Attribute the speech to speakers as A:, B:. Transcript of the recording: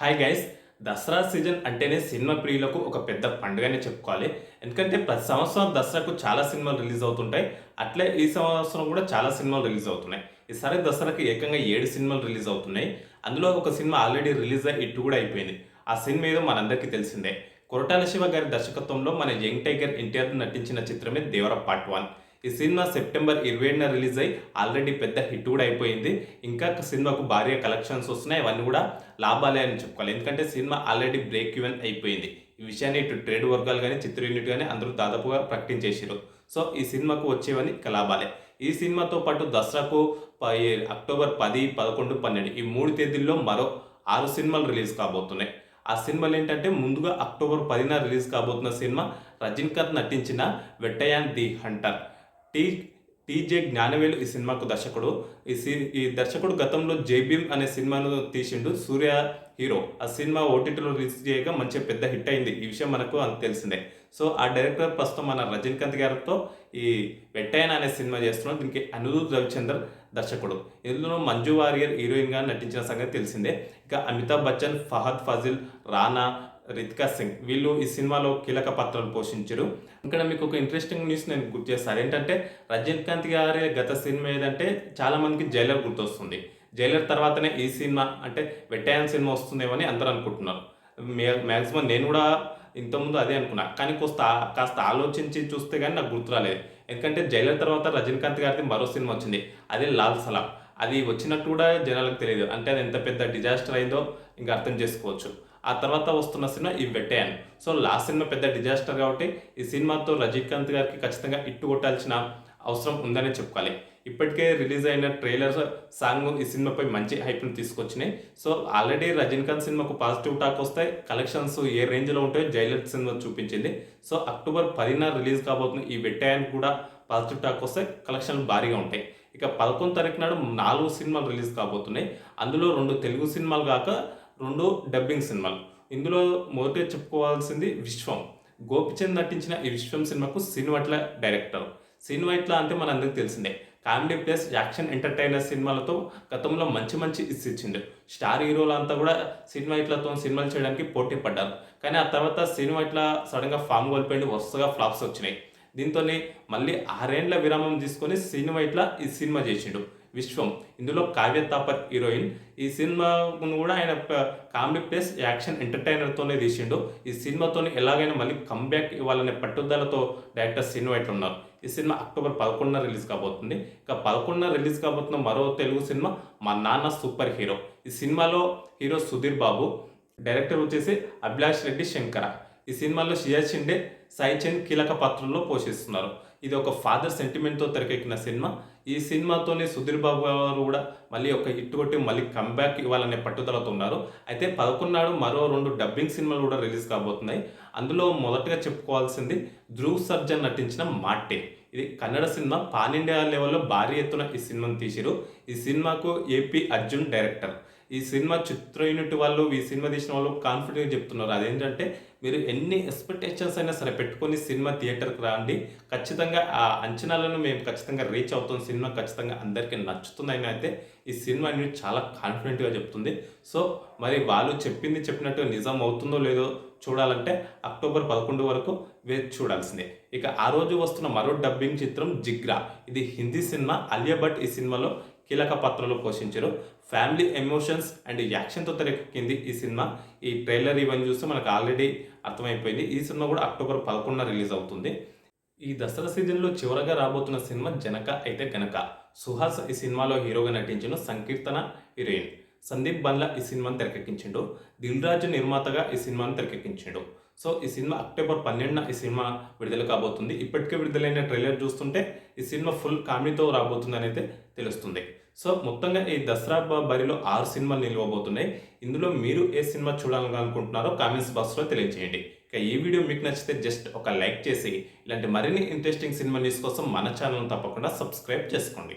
A: Hi guys Dasara season అంటేనే cinema ప్రియులకు ఒక పెద్ద పండుగనే చెప్పుకోవాలి. ఎందుకంటే ప్రతి సంవత్సరం దసరాకు చాలా సినిమాలు రిలీజ్ అవుతుంటాయి. అట్లే ఈ సంవత్సరం కూడా చాలా సినిమాలు రిలీజ్ అవుతున్నాయి. ఈసారి దసరాకి ఏకంగా ఏడు సినిమాలు రిలీజ్ అవుతున్నాయి. అందులో ఒక సినిమా ఆల్రెడీ రిలీజ్ అయ్యి ఇటు కూడా అయిపోయింది. ఆ సినిమా ఏదో మనందరికీ తెలిసిందే. కొరటాల శివ గారి దర్శకత్వంలో మన యంగ్ టైగర్ ఎన్టీఆర్ నటించిన చిత్రమే దేవర పార్ట్ వన్. ఈ సినిమా సెప్టెంబర్ ఇరవై ఏడున రిలీజ్ అయ్యి ఆల్రెడీ పెద్ద హిట్ కూడా అయిపోయింది. ఇంకా సినిమాకు భారీ కలెక్షన్స్ వస్తున్నాయి. అవన్నీ కూడా లాభాలే అని చెప్పుకోవాలి. ఎందుకంటే సినిమా ఆల్రెడీ బ్రేక్ ఈవెన్ అయిపోయింది. ఈ విషయాన్ని ఇటు ట్రేడ్ వర్గాలు కానీ చిత్ర యూనిట్ కానీ అందరూ దాదాపుగా ప్రకటించేసారు సో ఈ సినిమాకు వచ్చేవని ఇక లాభాలే. ఈ సినిమాతో పాటు దసరాకు ప- అక్టోబర్ పది పదకొండు పన్నెండు ఈ మూడు తేదీల్లో మరో ఆరు సినిమాలు రిలీజ్ కాబోతున్నాయి. ఆ సినిమాలు ఏంటంటే ముందుగా అక్టోబర్ పదిన రిలీజ్ కాబోతున్న సినిమా రజనీకాంత్ నటించిన Vettaiyan the hunter. T TJ Gnanavel ఈ సినిమాకు దర్శకుడు. ఈ సి ఈ దర్శకుడు గతంలో జేబీఎం అనే సినిమాను తీసిండు సూర్య హీరో. ఆ సినిమా ఓటీటీలో రిలీజ్ చేయగా మంచి పెద్ద హిట్ అయింది. ఈ విషయం మనకు అంత తెలిసిందే. సో ఆ డైరెక్టర్ ప్రస్తుతం మన రజనీకాంత్ గారితో ఈ వెట్టయన అనే సినిమా చేస్తున్నాడు. దీనికి అనిరుద్ రవిచంద్ర దర్శకుడు. ఇందులో మంజు వారియర్ హీరోయిన్గా నటించిన సంగతి తెలిసిందే. ఇక అమితాబ్ బచ్చన్ ఫహద్ ఫజిల్ రానా రితికా సింగ్ వీళ్ళు ఈ సినిమాలో కీలక పాత్రలు పోషించారు. ఇక్కడ మీకు ఒక ఇంట్రెస్టింగ్ న్యూస్ నేను గుర్తు చేస్తాను. ఏంటంటే రజనీకాంత్ గారి గత సినిమా ఏదంటే చాలా మందికి జైలర్ గుర్తొస్తుంది. జైలర్ తర్వాతనే ఈ సినిమా అంటే వెట్టాయన్ సినిమా వస్తుందేమని అందరూ అనుకుంటున్నారు. మ్యాక్సిమం నేను కూడా ఇంతకుముందు అదే అనుకున్నా. కానీ కొంత కాస్త ఆలోచించి చూస్తే కానీ నాకు గుర్తు రాలేదు. ఎందుకంటే జైలర్ తర్వాత రజనీకాంత్ గారిది మరో సినిమా వచ్చింది. అదే లాల్ సలాం. అది వచ్చినట్టు కూడా జనాలకు తెలియదు. అంటే అది ఎంత పెద్ద డిజాస్టర్ అయిందో ఇంకా అర్థం చేసుకోవచ్చు. ఆ తర్వాత వస్తున్న సినిమా ఈ వెట్టయాన్ సో లాస్ట్ సినిమా పెద్ద డిజాస్టర్ కాబట్టి ఈ సినిమాతో రజనీకాంత్ గారికి ఖచ్చితంగా ఇట్టు కొట్టాల్సిన అవసరం ఉందనే చెప్పుకోవాలి. ఇప్పటికే రిలీజ్ అయిన ట్రైలర్ సాంగ్ ఈ సినిమాపై మంచి హైప్ను తీసుకొచ్చినాయి. సో ఆల్రెడీ రజనీకాంత్ సినిమాకు పాజిటివ్ టాక్ వస్తాయి కలెక్షన్స్ ఏ రేంజ్లో ఉంటాయో జైలర్ సినిమా చూపించింది. సో అక్టోబర్ పదిన రిలీజ్ కాబోతున్న ఈ వెట్టాయన్ కూడా పాజిటివ్ టాక్ వస్తాయి కలెక్షన్లు భారీగా ఉంటాయి. ఇక పదకొండు తారీఖు నాడు నాలుగు సినిమాలు రిలీజ్ కాబోతున్నాయి. అందులో రెండు తెలుగు సినిమాలు కాక రెండు డబ్బింగ్ సినిమాలు. ఇందులో మొదట చెప్పుకోవాల్సింది విశ్వం. గోపిచంద్ నటించిన ఈ విశ్వం సినిమాకు సినిమాట్ల డైరెక్టర్. సినిమాట్ల అంటే మన అందరికి తెలిసిందే. కామెడీ ప్లస్ యాక్షన్ ఎంటర్టైనర్ సినిమాలతో గతంలో మంచి మంచి ఇస్ ఇచ్చిండు. స్టార్ హీరోలు అంతా కూడా సినిమా ఇట్లతో సినిమాలు చేయడానికి పోటీ పడ్డారు. కానీ ఆ తర్వాత సినిమా ఇట్లా సడన్గా ఫామ్ కోల్పోయింది వరుసగా ఫ్లాప్స్ వచ్చినాయి. దీంతోనే మళ్ళీ ఆరేండ్ల విరామం తీసుకొని సినిమా ఇట్లా ఈ సినిమా చేసిండు. విశ్వం. ఇందులో కావ్య తాపర్ హీరోయిన్. ఈ సినిమాను కూడా ఆయన కామెడీ ప్లస్ యాక్షన్ ఎంటర్టైనర్తోనే తీసిండు. ఈ సినిమాతోని ఎలాగైనా మళ్ళీ కంబ్యాక్ ఇవ్వాలనే పట్టుదలతో డైరెక్టర్ సినిమా ఉన్నారు. ఈ సినిమా అక్టోబర్ పదకొండున రిలీజ్ కాబోతుంది. ఇక పదకొండున రిలీజ్ కాబోతున్న మరో తెలుగు సినిమా మా నాన్న సూపర్ హీరో. ఈ సినిమాలో హీరో సుధీర్ బాబు డైరెక్టర్ వచ్చేసి అభిలాష్ రెడ్డి శంకర. ఈ సినిమాలో షియా షిండే సాయి చంద్ కీలక పాత్రల్లో పోషిస్తున్నారు. ఇది ఒక ఫాదర్ సెంటిమెంట్తో తెరకెక్కిన సినిమా. ఈ సినిమాతోనే సుధీర్ బాబు గారు కూడా మళ్ళీ ఒక హిట్ కొట్టి మళ్ళీ కంబ్యాక్ ఇవ్వాలనే పట్టుదలతో ఉన్నారు. అయితే పదకొండునాడు మరో రెండు డబ్బింగ్ సినిమాలు కూడా రిలీజ్ కాబోతున్నాయి. అందులో మొదటగా చెప్పుకోవాల్సింది ధ్రువ్ సర్జన్ నటించిన మాటే ఇది కన్నడ సినిమా పాన్ ఇండియా లెవెల్లో భారీ ఎత్తున ఈ సినిమాను తీసిరు. ఈ సినిమాకు ఏపీ అర్జున్ డైరెక్టర్ ఈ సినిమా చిత్ర యూనిట్ వాళ్ళు ఈ సినిమా తీసిన వాళ్ళు కాన్ఫిడెంట్గా చెప్తున్నారు. అదేంటంటే మీరు ఎన్ని ఎక్స్పెక్టేషన్స్ అయినా సరే పెట్టుకొని సినిమా థియేటర్కి రాండి. ఖచ్చితంగా ఆ అంచనాలను మేము ఖచ్చితంగా రీచ్ అవుతాం. సినిమా ఖచ్చితంగా అందరికీ నచ్చుతుందని అయితే ఈ సినిమా యూనిట్ చాలా కాన్ఫిడెంట్గా చెప్తుంది. సో మరి వాళ్ళు చెప్పింది చెప్పినట్టు నిజం అవుతుందో లేదో చూడాలంటే అక్టోబర్ పదకొండు వరకు వేచి చూడాల్సిందే. ఇక ఆ రోజు వస్తున్న మరో డబ్బింగ్ చిత్రం జిగ్రా. ఇది హిందీ సినిమా. అలియా భట్ ఈ సినిమాలో కీలక పాత్రలు పోషించారు. ఫ్యామిలీ ఎమోషన్స్ అండ్ యాక్షన్తో తెరకెక్కింది ఈ సినిమా. ఈ ట్రైలర్ ఇవన్నీ చూస్తే మనకు ఆల్రెడీ అర్థమైపోయింది. ఈ సినిమా కూడా అక్టోబర్ పదకొండున రిలీజ్ అవుతుంది. ఈ దసరా సీజన్లో చివరగా రాబోతున్న సినిమా జనక అయితే గనక. సుహాస్ ఈ సినిమాలో హీరోగా నటించిన సంకీర్తన హీరోయిన్. సందీప్ బన్లా ఈ సినిమాను తెరకెక్కించిండు. దిల్ రాజు నిర్మాతగా ఈ సినిమాను తెరకెక్కించిండు. సో ఈ సినిమా అక్టోబర్ పన్నెండున ఈ సినిమా విడుదల కాబోతుంది. ఇప్పటికే విడుదలైన ట్రైలర్ చూస్తుంటే ఈ సినిమా ఫుల్ కామెడీతో రాబోతుందని అయితే తెలుస్తుంది. సో మొత్తంగా ఈ దసరా బరిలో ఆరు సినిమాలు నిలవబోతున్నాయి. ఇందులో మీరు ఏ సినిమా చూడాలనుకుంటున్నారో కామెంట్స్ బాక్స్లో తెలియజేయండి. ఇక ఈ వీడియో మీకు నచ్చితే జస్ట్ ఒక లైక్ చేసి ఇలాంటి మరిన్ని ఇంట్రెస్టింగ్ సినిమా న్యూస్ కోసం మన ఛానల్ తప్పకుండా సబ్స్క్రైబ్ చేసుకోండి.